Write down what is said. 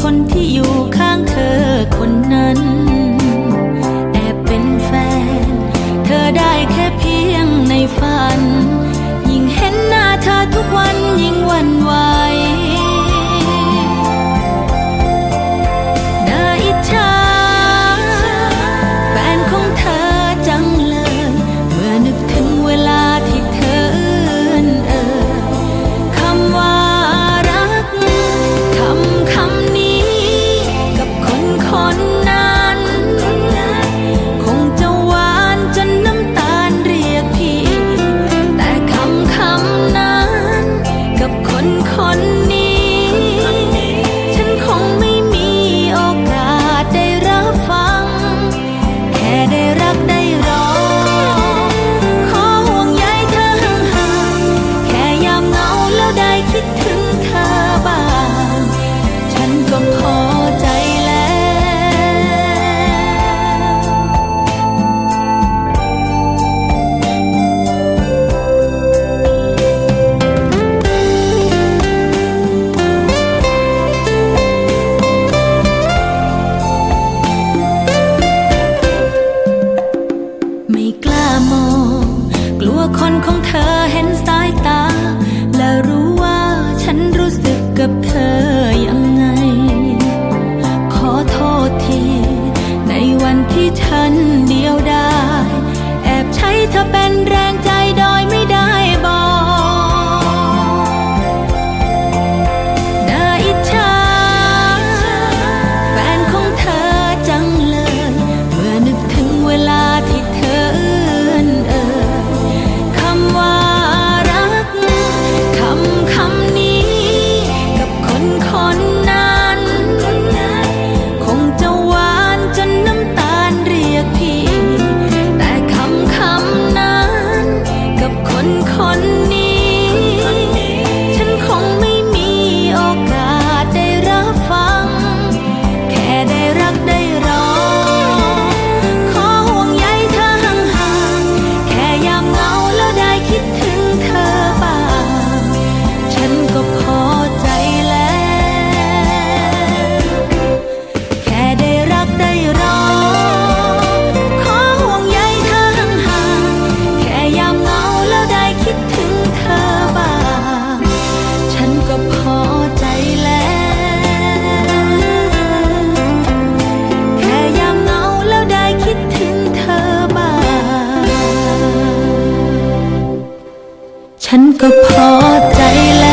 คนที่อยู่ข้างเธอคนนั้น แอบเป็นแฟน เธอได้แค่เพียงในฝัน คนนี้ ฉันคงไม่มีโอกาสได้รับฟัง แค่ได้รักได้รอ ก็พอใจแล้ว